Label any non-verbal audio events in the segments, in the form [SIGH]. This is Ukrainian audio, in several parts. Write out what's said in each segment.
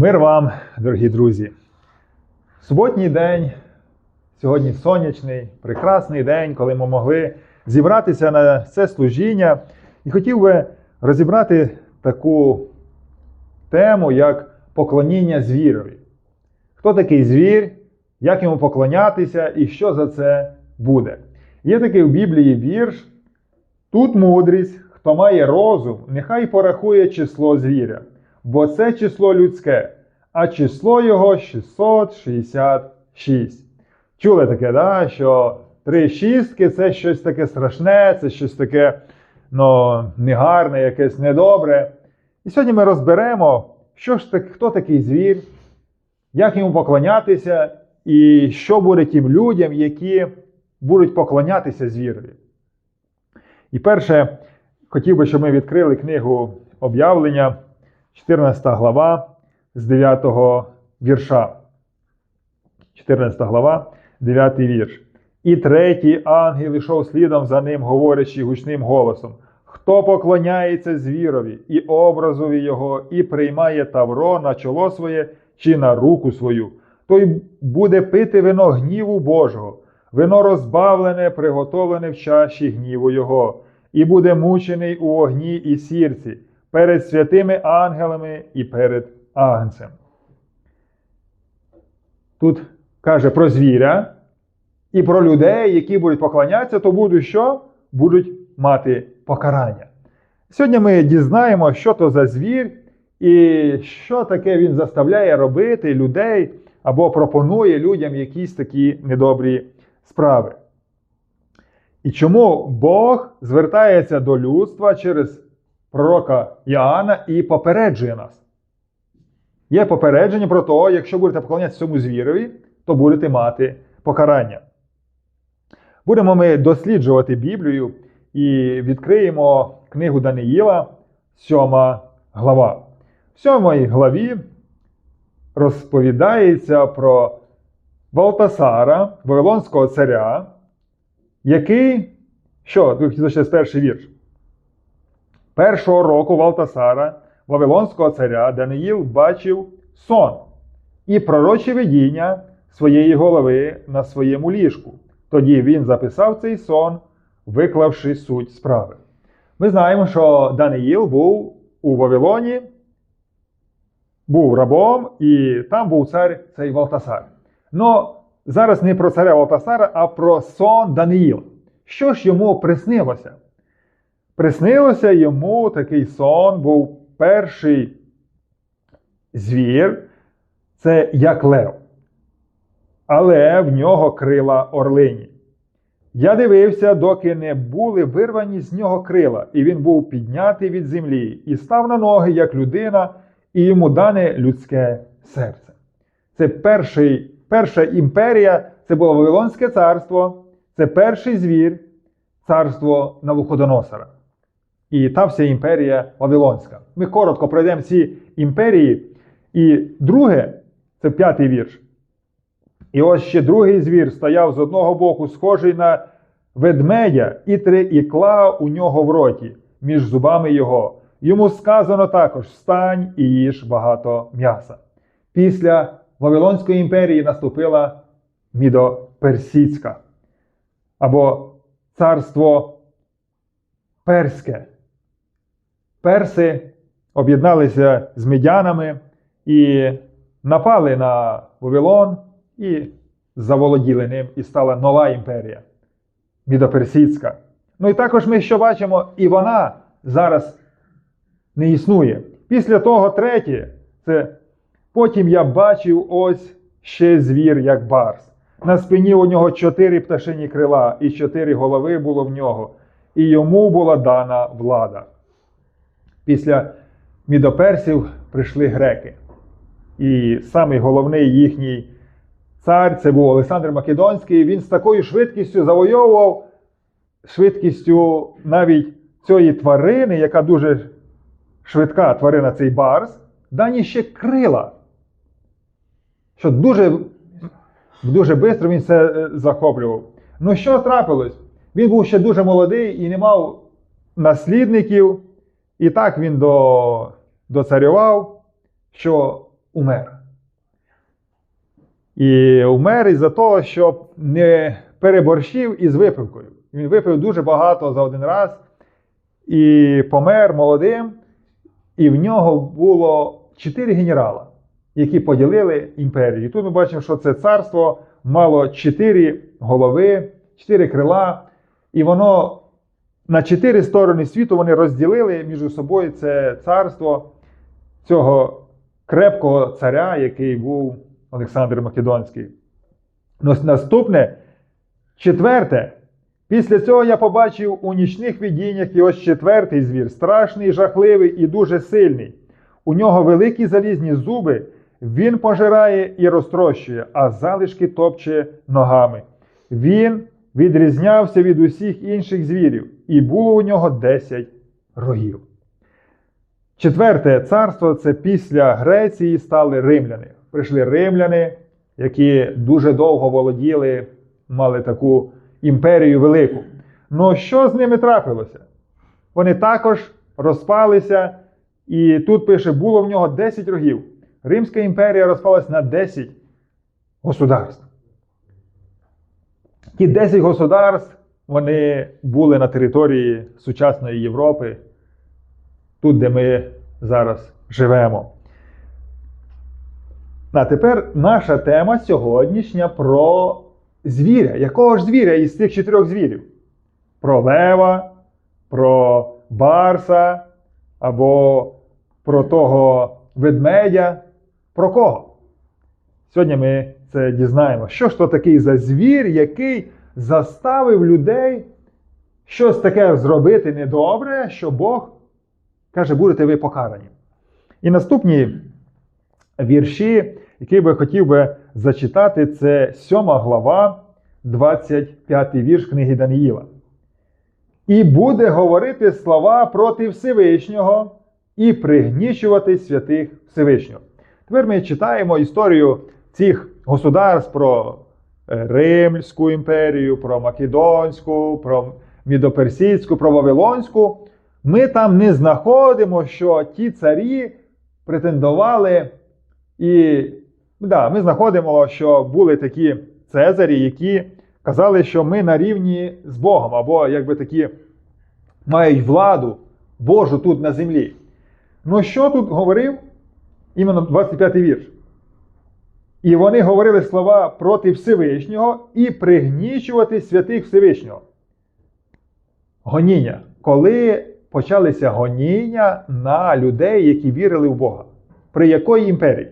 Мир вам, дорогі друзі. Суботній день, сьогодні сонячний, прекрасний день, коли ми могли зібратися на це служіння. І хотів би розібрати таку тему, як поклоніння звірові. Хто такий звір, як йому поклонятися і що за це буде? Є такий в Біблії вірш. Тут мудрість, хто має розум, нехай порахує число звіря, бо це число людське, а число його 666. Чули таке, да? що три шістки це щось таке страшне, це щось таке ну, негарне, якесь недобре. І сьогодні ми розберемо, що ж так, хто такий звір, як йому поклонятися, і що буде тим людям, які будуть поклонятися звірові. І перше, хотів би, щоб ми відкрили книгу об'явлення, 14 глава з 9 вірша. 14 глава, 9 вірш. І третій ангел йшов слідом за ним, говорячи гучним голосом: Хто поклоняється звірові і образові його, і приймає тавро на чоло своє чи на руку свою, той буде пити вино гніву Божого, вино розбавлене, приготовлене в чаші гніву Його, і буде мучений у вогні і сірці перед святими ангелами і перед агнцем. Тут каже про звіря і про людей, які будуть поклонятися, то будуть що? Будуть мати покарання. Сьогодні ми дізнаємо, що то за звір, і що таке він заставляє робити людей або пропонує людям якісь такі недобрі справи. І чому Бог звертається до людства через пророка Іоанна і попереджує нас? Є попередження про те, якщо будете поклонятися цьому звірові, то будете мати покарання. Будемо ми досліджувати Біблію і відкриємо книгу Даниїла, 7 глава. В 7 главі розповідається про Валтасара, Вавилонського царя, який, що, тут перший вірш. Першого року Валтасара, Вавилонського царя, Даниїл бачив сон і пророче видіння своєї голови на своєму ліжку. Тоді він записав цей сон, виклавши суть справи. Ми знаємо, що Даниїл був у Вавилоні, був рабом, і там був цар цей Валтасар. Но зараз не про царя Валтасара, а про сон Даниїла. Що ж йому приснилося? Приснилося йому такий сон, був перший звір, це як лев. Але в нього крила орлині. Я дивився, доки не були вирвані з нього крила, і він був піднятий від землі, і став на ноги, як людина, і йому дане людське серце. Це перший, перша імперія, це було Вавилонське царство, це перший звір, царство Навуходоносора. І та вся імперія Вавилонська. Ми коротко пройдемо ці імперії. І друге, це п'ятий вірш. І ось ще другий звір стояв з одного боку, схожий на ведмедя, і три ікла у нього в роті, між зубами його. Йому сказано також: встань і їж багато м'яса. Після Вавилонської імперії наступила Мідоперсійська або царство Перське. Перси об'єдналися з медянами і напали на Вавилон і заволоділи ним, і стала нова імперія Мідоперсійська. Ну і також ми що бачимо, і вона зараз не існує. Після того третє, це потім я бачив ось ще звір, як барс. На спині у нього чотири пташині крила, і чотири голови було в нього, і йому була дана влада. Після мідоперсів прийшли греки. І самий головний їхній цар це був Олександр Македонський. Він з такою швидкістю завойовував швидкістю навіть цієї тварини, яка дуже швидка тварина, цей барс, дані ще крила. Що дуже дуже швидко він все е, захоплював. Ну, що трапилось? Він був ще дуже молодий і не мав наслідників. І так він до, доцарював, що умер. І умер із-за того, щоб не переборщив із випивкою. Він випив дуже багато за один раз і помер молодим. І в нього було чотири генерала, які поділили імперію. І тут ми бачимо, що це царство мало чотири голови, чотири крила, і воно на чотири сторони світу вони розділили між собою це царство цього крепкого царя, який був Олександр Македонський. Ну, Наступне, четверте. Після цього я побачив у нічних видіннях і ось четвертий звір, страшний, жахливий і дуже сильний. У нього великі залізні зуби, він пожирає і розтрощує, а залишки топче ногами. Він відрізнявся від усіх інших звірів, і було у нього 10 рогів. Четверте царство це після Греції стали римляни. Прийшли римляни, які дуже довго володіли, мали таку імперію велику. Ну що з ними трапилося? Вони також розпалися, і тут пише, було в нього 10 рогів. Римська імперія розпалась на 10 государств. Ті 10 государств вони були на території сучасної Європи, тут, де ми зараз живемо. А тепер наша тема сьогоднішня про звіря. Якого ж звіря із цих чотирьох звірів? Про лева, про барса або про того ведмедя. Про кого? Сьогодні ми це дізнаємо. Що ж то такий за звір, який заставив людей щось таке зробити недобре, що Бог каже, будете ви покарані. І наступні вірші, які би хотів би зачитати, це 7 глава, 25 вірш книги Даниїла. І буде говорити слова проти Всевишнього і пригнічувати святих Всевишнього. Тепер ми читаємо історію цих государств про е, Римську імперію, про Македонську, про Мідоперсійську, про Вавилонську. Ми там не знаходимо, що ті царі претендували, і да, ми знаходимо, що були такі цезарі, які казали, що ми на рівні з Богом, або якби такі мають владу Божу тут на землі. Ну що тут говорив іменно 25 вірш? І вони говорили слова проти Всевишнього і пригнічувати святих Всевишнього. Гоніння. Коли почалися гоніння на людей, які вірили в Бога. При якої імперії?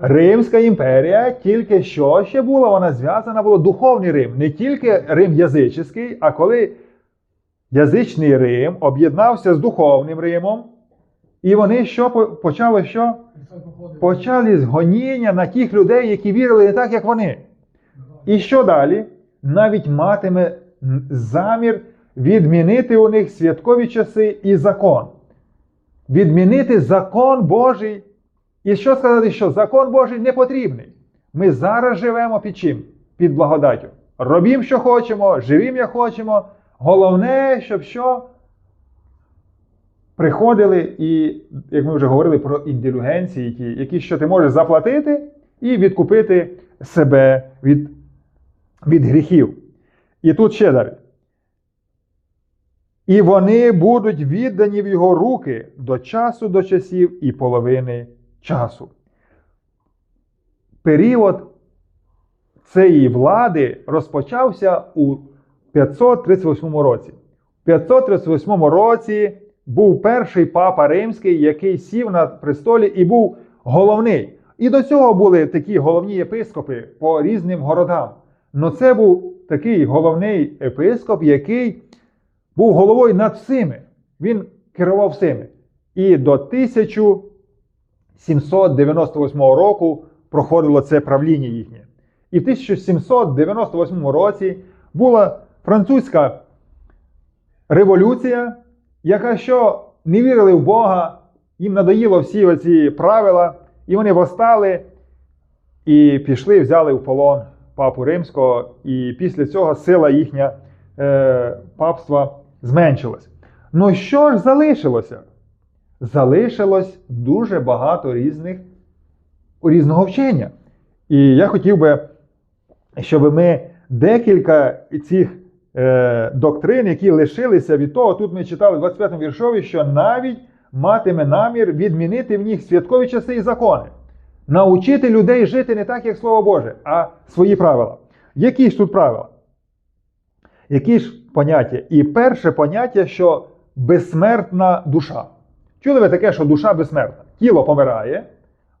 Римська імперія тільки що ще була, вона зв'язана була духовний Рим. Не тільки Рим язичний, а коли язичний Рим об'єднався з духовним Римом, і вони що почали що? Почали згоніння на тих людей, які вірили не так, як вони. І що далі? Навіть матиме замір відмінити у них святкові часи і закон. Відмінити закон Божий. І що сказати, що закон Божий не потрібний. Ми зараз живемо під чим? Під благодаттю. Робім, що хочемо, живім, як хочемо. Головне, щоб що? Приходили і, як ми вже говорили про індулігенції, ті, які що ти можеш заплатити і відкупити себе від, від гріхів. І тут ще далі. І вони будуть віддані в його руки до часу до часів і половини часу. Період цієї влади розпочався у 538 році. У 538 році був перший папа римський, який сів на престолі і був головний. І до цього були такі головні єпископи по різним городам. Но це був такий головний епископ, який був головою над всіми. Він керував всіми. І до 1798 року проходило це правління їхнє. І в 1798 році була французька революція, яка що не вірили в Бога, їм надоїло всі оці правила, і вони восстали і пішли, взяли в полон папу римського, і після цього сила їхня е, папства зменшилась. Ну що ж залишилося? залишилось дуже багато різних, різного вчення. І я хотів би, щоб ми декілька цих е, доктрин, які лишилися від того, тут ми читали в 25 му віршові, що навіть матиме намір відмінити в них святкові часи і закони, научити людей жити не так, як Слово Боже, а свої правила. Які ж тут правила? Які ж поняття? І перше поняття, що безсмертна душа. Чули ви таке, що душа безсмертна? Тіло помирає,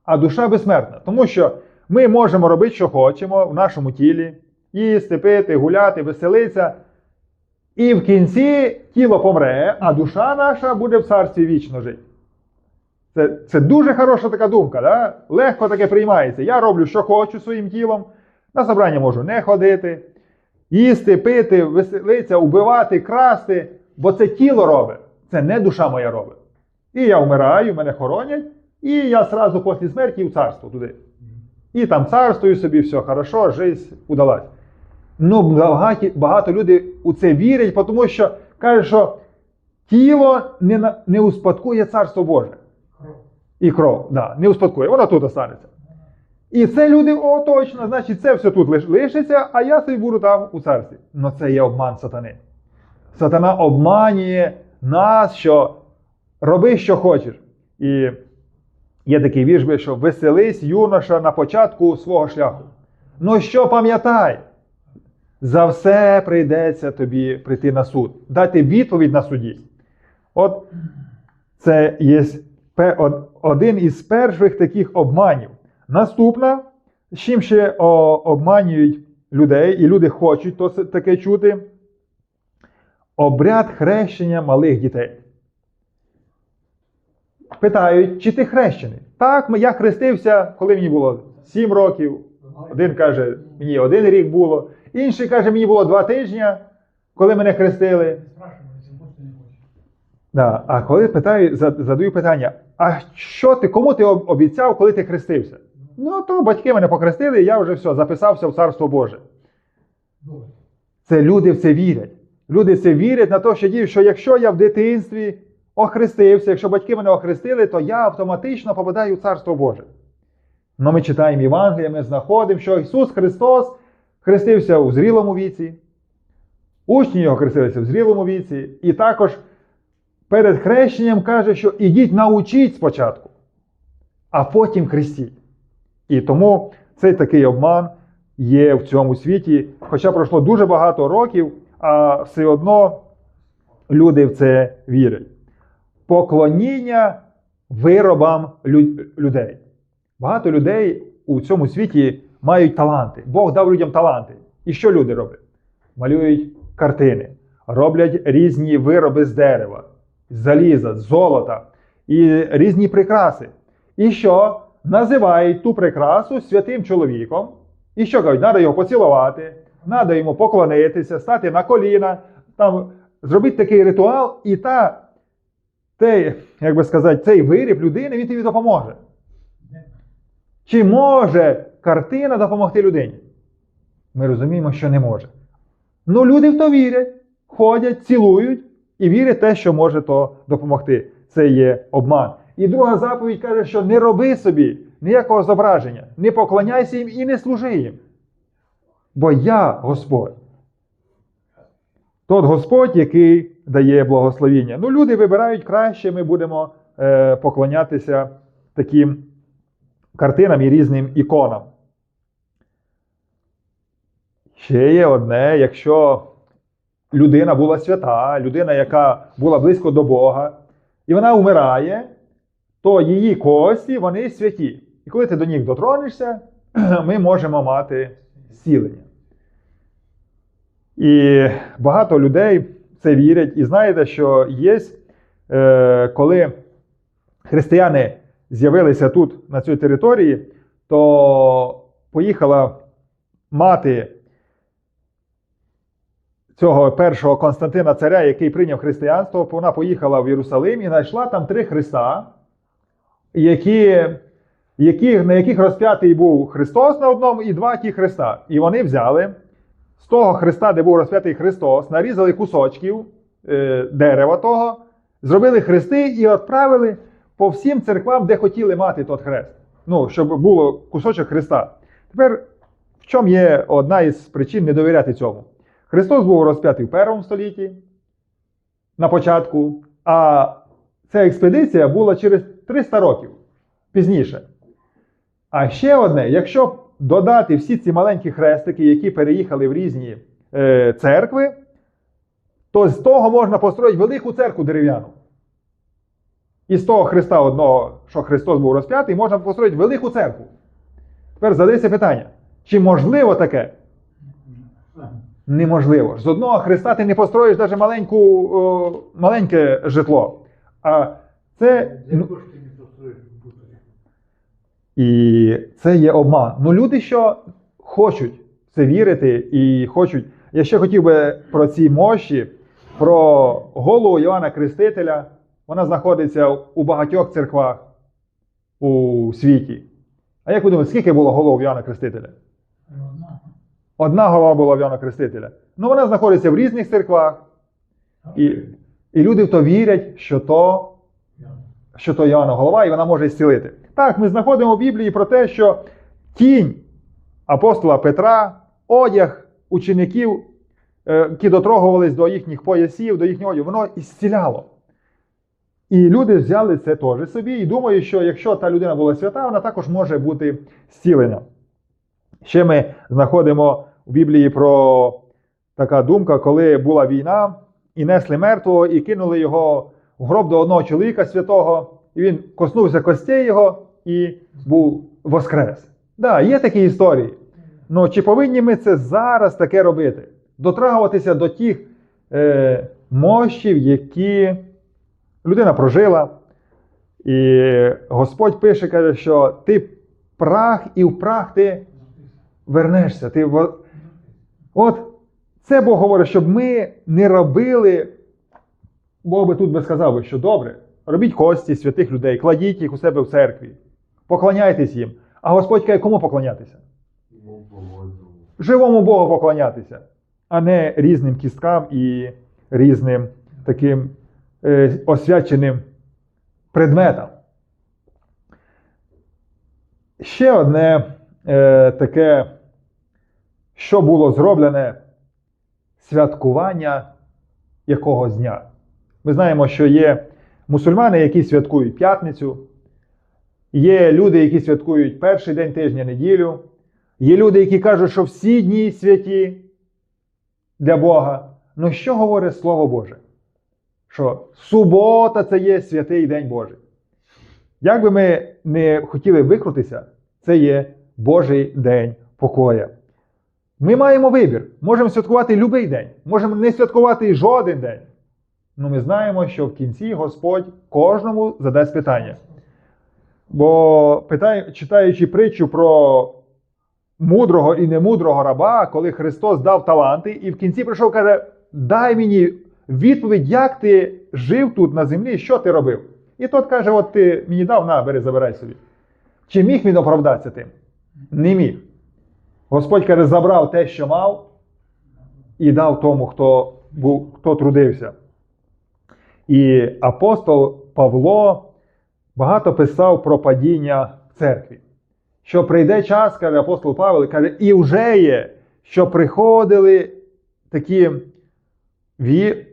а душа безсмертна. Тому що ми можемо робити, що хочемо в нашому тілі, їсти, пити, гуляти, веселитися. І в кінці тіло помре, а душа наша буде в царстві вічно жити. Це, це дуже хороша така думка. Да? Легко таке приймається. Я роблю, що хочу своїм тілом. На собрання можу не ходити, їсти, пити, веселитися, убивати, красти, бо це тіло робить, це не душа моя робить. І я вмираю, мене хоронять, і я сразу після смерті в царство туди. І там царствую собі, все хорошо, жизнь удалась. Ну, багато, багато людей у це вірять, тому що кажуть, що тіло не, не успадкує царство Боже. І кров, да, не успадкує, воно тут останеться. І це люди, о, точно, значить, це все тут лишиться, а я собі буду там у царстві. Ну це є обман сатани. Сатана обманює нас, що роби, що хочеш. І є такий вірш, що веселись, юноша, на початку свого шляху. Ну що пам'ятай? За все прийдеться тобі прийти на суд, дати відповідь на суді. От це є один із перших таких обманів. Наступна, з чим ще обманюють людей, і люди хочуть то, таке чути. Обряд хрещення малих дітей. Питають, чи ти хрещений? Так, я хрестився, коли мені було 7 років. Один каже, мені один рік було. Інший каже, мені було два тижні, коли мене хрестили. Да. А коли питаю, задаю питання: а що ти, кому ти обіцяв, коли ти хрестився? Ну, то батьки мене похрестили, і я вже все, записався в Царство Боже. Це люди в це вірять. Люди в це вірять на те, що діють, що якщо я в дитинстві охрестився, якщо батьки мене охрестили, то я автоматично попадаю в Царство Боже. Ну, ми читаємо Євангелія, ми знаходимо, що Ісус Христос хрестився у зрілому віці, учні його хрестилися в зрілому віці, і також перед хрещенням каже, що ідіть научіть спочатку, а потім хрестіть. І тому цей такий обман є в цьому світі. Хоча пройшло дуже багато років, а все одно люди в це вірять. Поклоніння виробам людей. Багато людей у цьому світі мають таланти. Бог дав людям таланти. І що люди роблять? Малюють картини, роблять різні вироби з дерева, заліза, золота і різні прикраси. І що? Називають ту прикрасу святим чоловіком. І що кажуть, треба його поцілувати, треба йому поклонитися, стати на коліна, там, зробити такий ритуал, і та, той, як би сказати, цей виріб людини він тобі допоможе. Чи може картина допомогти людині? Ми розуміємо, що не може. Ну, люди в то вірять, ходять, цілують і вірять те, що може то допомогти. Це є обман. І друга заповідь каже, що не роби собі ніякого зображення, не поклоняйся їм і не служи їм. Бо я Господь. Тот Господь, який дає благословіння. Ну, люди вибирають краще, ми будемо е, поклонятися таким картинам і різним іконам. Ще є одне, якщо людина була свята, людина, яка була близько до Бога, і вона вмирає, то її кості вони святі. І коли ти до них дотронешся, [CLEARS THROAT] ми можемо мати зцілення. І багато людей в це вірять. І знаєте, що є, е, коли християни з'явилися тут, на цій території, то поїхала мати цього першого Константина царя, який прийняв християнство, вона поїхала в Єрусалим і знайшла там три христа, які, які, на яких розп'ятий був Христос на одному і два ті христа. І вони взяли з того христа, де був розп'ятий Христос, нарізали кусочків е, дерева того, зробили хрести і відправили по всім церквам, де хотіли мати тот хрест. Ну, щоб було кусочок Христа. Тепер в чому є одна із причин не довіряти цьому? Христос був розп'ятий в першому столітті на початку, а ця експедиція була через 300 років пізніше. А ще одне, якщо додати всі ці маленькі хрестики, які переїхали в різні е, церкви, то з того можна построїти велику церкву дерев'яну. І з того Христа одного, що Христос був розп'ятий, можна построїти велику церкву. Тепер задається питання: чи можливо таке? Неможливо. З одного Христа ти не построїш навіть маленьку, о, маленьке житло. А це. Ну? І це є обман. Ну, люди, що хочуть в це вірити і хочуть. Я ще хотів би про ці мощі, про голову Йоанна Крестителя. Вона знаходиться у багатьох церквах у світі. А як ви думаєте, скільки було голов Йоанна Крестителя? Одна. Одна голова була в Йоанна Крестителя. Ну, вона знаходиться в різних церквах, і, і люди в то вірять, що то що то Йоанна голова, і вона може зцілити. Так, ми знаходимо в Біблії про те, що тінь апостола Петра, одяг учеників, е, які дотрогувались до їхніх поясів, до їхнього одягу, воно ісціляло. І люди взяли це теж собі і думають, що якщо та людина була свята, вона також може бути зцілена. Ще ми знаходимо в Біблії про така думка, коли була війна, і несли мертвого, і кинули його в гроб до одного чоловіка святого, і він коснувся костей його і був воскрес. Так, да, є такі історії. Ну чи повинні ми це зараз таке робити? Дотрагуватися до тих е, мощів, які людина прожила. І Господь пише, каже, що ти прах і в прах ти вернешся. Ти От це Бог говорить, щоб ми не робили. Бог би тут би сказав, що добре, робіть кості святих людей, кладіть їх у себе в церкві, поклоняйтесь їм. А Господь каже, кому поклонятися? Живому Богу поклонятися, а не різним кісткам і різним таким освяченим предметам. Ще одне е, таке, що було зроблене святкування якогось дня. Ми знаємо, що є мусульмани, які святкують п'ятницю, є люди, які святкують перший день тижня неділю, є люди, які кажуть, що всі дні святі для Бога. Ну що говорить Слово Боже? Що субота це є святий день Божий. Як би ми не хотіли викрутися, це є Божий день покоя. Ми маємо вибір. Можемо святкувати будь-який день, можемо не святкувати жоден день. Ну ми знаємо, що в кінці Господь кожному задасть питання. Бо питай, читаючи притчу про мудрого і немудрого раба, коли Христос дав таланти, і в кінці прийшов каже: дай мені відповідь, як ти жив тут на землі, що ти робив. І тот каже: От ти мені дав, на, бери, забирай собі. Чи міг він оправдатися тим? Не міг. Господь каже, забрав те, що мав, і дав тому, хто, був, хто трудився. І апостол Павло багато писав про падіння в церкві. Що прийде час, каже апостол Павло, каже, і вже є, що приходили такі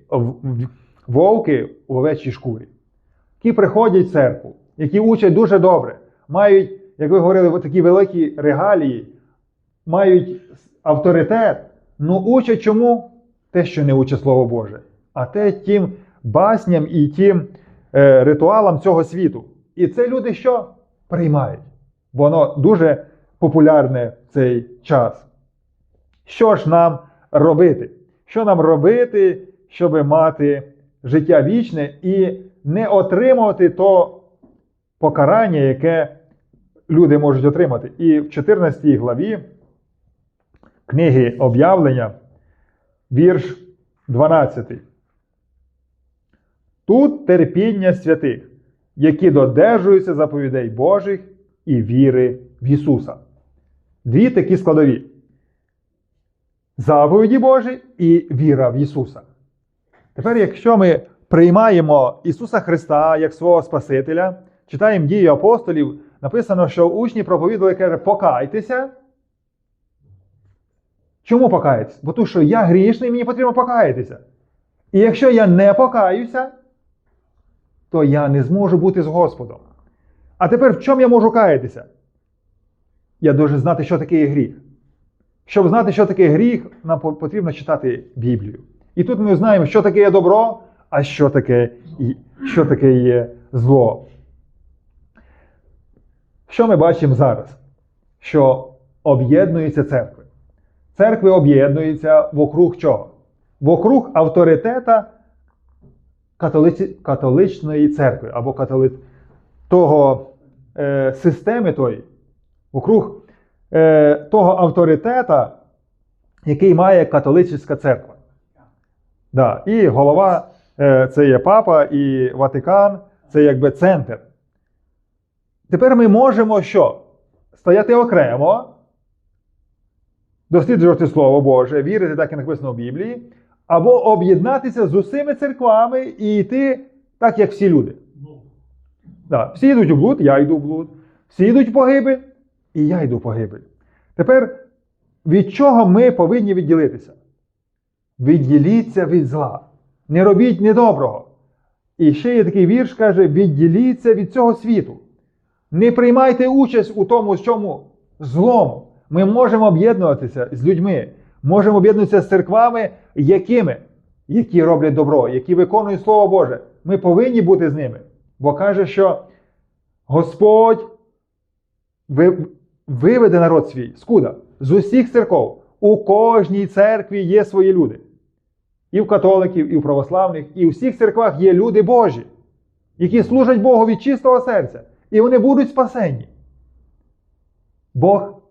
в- в- вовки у овечій шкурі, які приходять в церкву, які учать дуже добре, мають, як ви говорили, такі великі регалії, мають авторитет, ну учать чому? Те, що не учить Слово Боже, а те тим басням і тим е, ритуалам цього світу. І це люди що приймають? Воно дуже популярне в цей час. Що ж нам робити? Що нам робити, щоб мати життя вічне і не отримувати то покарання, яке люди можуть отримати? І в 14 главі книги об'явлення, вірш 12. Тут терпіння святих, які додержуються заповідей Божих і віри в Ісуса. Дві такі складові: заповіді Божі і віра в Ісуса. Тепер, якщо ми приймаємо Ісуса Христа як свого Спасителя, читаємо дії апостолів, написано, що учні проповідали, каже, покайтеся. Чому покаятися? Бо тому що я грішний, мені потрібно покаятися. І якщо я не покаюся, то я не зможу бути з Господом. А тепер в чому я можу каятися? Я дуже знати, що таке гріх. Щоб знати, що таке гріх, нам потрібно читати Біблію. І тут ми знаємо, що таке є добро, а що таке, що таке є зло. Що ми бачимо зараз? Що об'єднуються церкви. Церкви об'єднуються вокруг чого? Вокруг авторитета католиці, католичної церкви або католи... того е, системи тої, вокруг е, того авторитета, який має католицька церква. Да. І голова е, це є папа, і Ватикан це якби центр. Тепер ми можемо що? Стояти окремо, досліджувати Слово Боже, вірити так, як написано в Біблії, або об'єднатися з усіми церквами і йти так, як всі люди. Да. Всі йдуть у блуд, я йду в блуд. Всі йдуть в погибель, і я йду в погибель. Тепер від чого ми повинні відділитися? Відділіться від зла. Не робіть недоброго. І ще є такий вірш, каже: відділіться від цього світу. Не приймайте участь у тому, чому злому. Ми можемо об'єднуватися з людьми, можемо об'єднуватися з церквами, якими? Які роблять добро, які виконують Слово Боже. Ми повинні бути з ними. Бо каже, що Господь виведе народ свій. Скуда? З усіх церков. У кожній церкві є свої люди. І в католиків, і в православних, і у всіх церквах є люди Божі, які служать Богу від чистого серця. І вони будуть спасені. Бог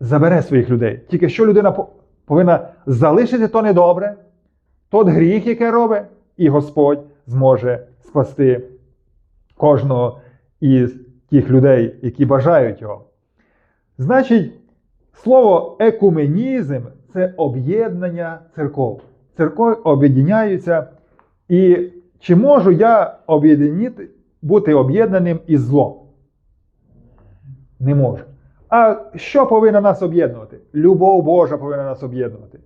забере своїх людей. Тільки що людина повинна залишити то недобре, тот гріх, яке робить, і Господь зможе спасти кожного із тих людей, які бажають його. Значить, слово екуменізм це об'єднання церков. Церкви об'єднаються. І чи можу я бути об'єднаним із злом? Не можу. А що повинно нас об'єднувати? Любов Божа повинна нас об'єднувати.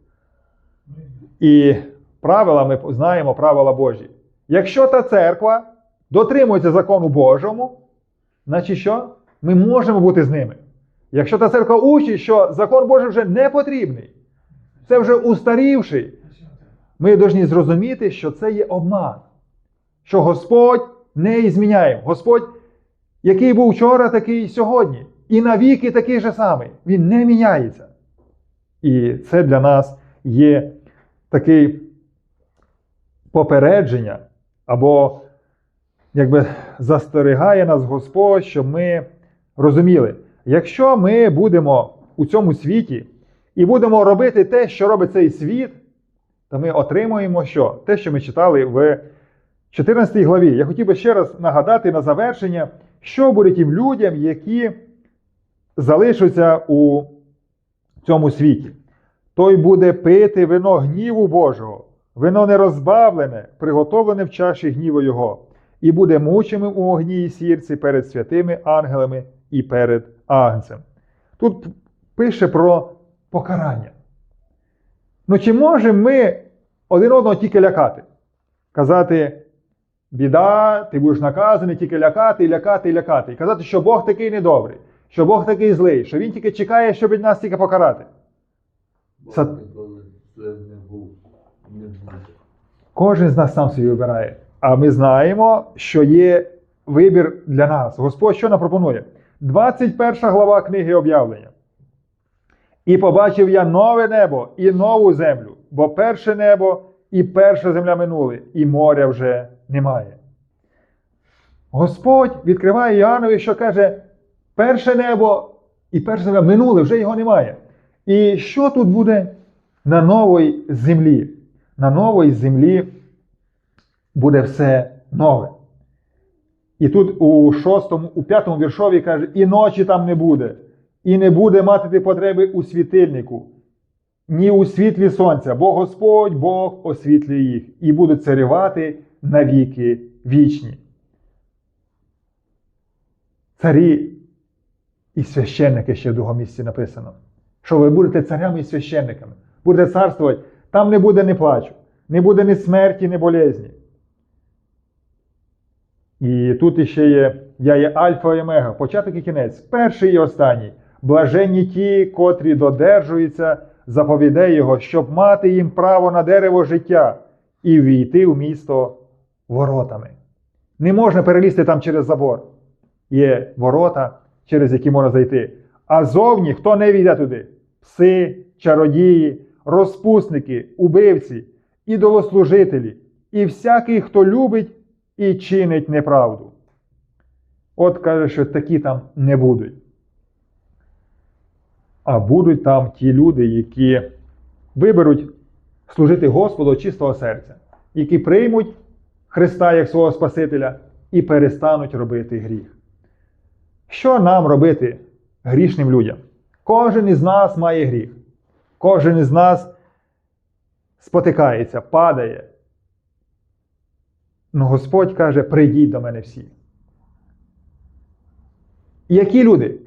І правила ми знаємо правила Божі. Якщо та церква дотримується закону Божому, значить що? Ми можемо бути з ними. Якщо та церква учить, що закон Божий вже не потрібний, це вже устарівший, ми повинні зрозуміти, що це є обман, що Господь не зміняє. Господь, який був вчора, такий сьогодні, і навіки такий же самий. Він не міняється. І це для нас є такий попередження, або якби застерігає нас Господь, щоб ми розуміли, якщо ми будемо у цьому світі і будемо робити те, що робить цей світ, то ми отримуємо що? Те, що ми читали в 14 главі. Я хотів би ще раз нагадати на завершення, що буде тим людям, які залишаться у цьому світі. Той буде пити вино гніву Божого, вино нерозбавлене, приготовлене в чаші гніву Його, і буде мучимим у огні і сірці перед святими ангелами і перед агнцем. Тут пише про покарання. Ну чи можемо ми один одного тільки лякати? Казати, біда, ти будеш наказаний, тільки лякати, і лякати, і лякати. І казати, що Бог такий недобрий, що Бог такий злий, що Він тільки чекає, щоб від нас тільки покарати. Са- Бог ніколи це не був, не буде. Кожен з нас сам собі вибирає. А ми знаємо, що є вибір для нас. Господь що нам пропонує? 21 глава книги об'явлення. І побачив я нове небо і нову землю, бо перше небо і перша земля минули, і моря вже немає. Господь відкриває Іоаннові, що каже: перше небо і перша земля минули, вже його немає. І що тут буде на новій землі? На новій землі буде все нове. І тут у шостому, у п'ятому віршові каже, і ночі там не буде, і не буде мати ти потреби у світильнику, ні у світлі сонця, бо Господь Бог освітлює їх, і будуть царювати навіки вічні. царі і священники ще в другому місці написано. Що ви будете царями і священниками, будете царствувати, там не буде ні плачу, не буде ні смерті, ні болезні. І тут іще є я є Альфа і Омега, початок і кінець, перший і останній. Блаженні ті, котрі додержуються заповідей Його, щоб мати їм право на дерево життя і війти в місто воротами. Не можна перелізти там через забор. Є ворота, через які можна зайти. А зовні хто не війде туди? Пси, чародії, розпусники, убивці, ідолослужителі і всякий, хто любить і чинить неправду. От каже, що такі там не будуть. А будуть там ті люди, які виберуть служити Господу чистого серця, які приймуть Христа як свого Спасителя і перестануть робити гріх. Що нам робити грішним людям? Кожен із нас має гріх. Кожен із нас спотикається, падає. Ну Господь каже: прийдіть до мене всі. Які люди?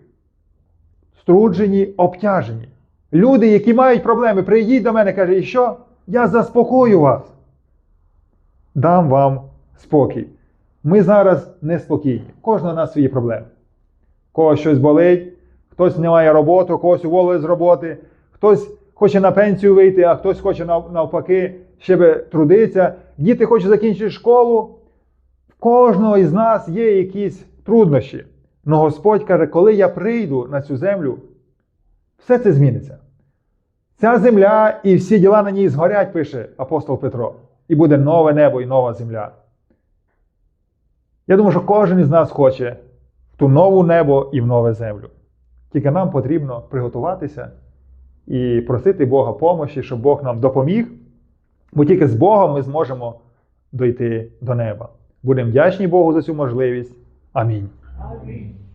Струджені, обтяжені. Люди, які мають проблеми, прийдіть до мене, каже, і що? Я заспокою вас. Дам вам спокій. Ми зараз неспокійні. Кожного з нас свої проблеми. Когось щось болить, хтось не має роботи, когось уволили з роботи, хтось хоче на пенсію вийти, а хтось хоче навпаки ще би трудитися. Діти хочуть закінчити школу. В кожного із нас є якісь труднощі. Но Господь каже, коли я прийду на цю землю, все це зміниться. Ця земля і всі діла на ній згорять, пише апостол Петро, і буде нове небо і нова земля. Я думаю, що кожен із нас хоче в ту нову небо і в нову землю. Тільки нам потрібно приготуватися і просити Бога помощі, щоб Бог нам допоміг, бо тільки з Богом ми зможемо дойти до неба. Будемо вдячні Богу за цю можливість. Амінь. Амінь.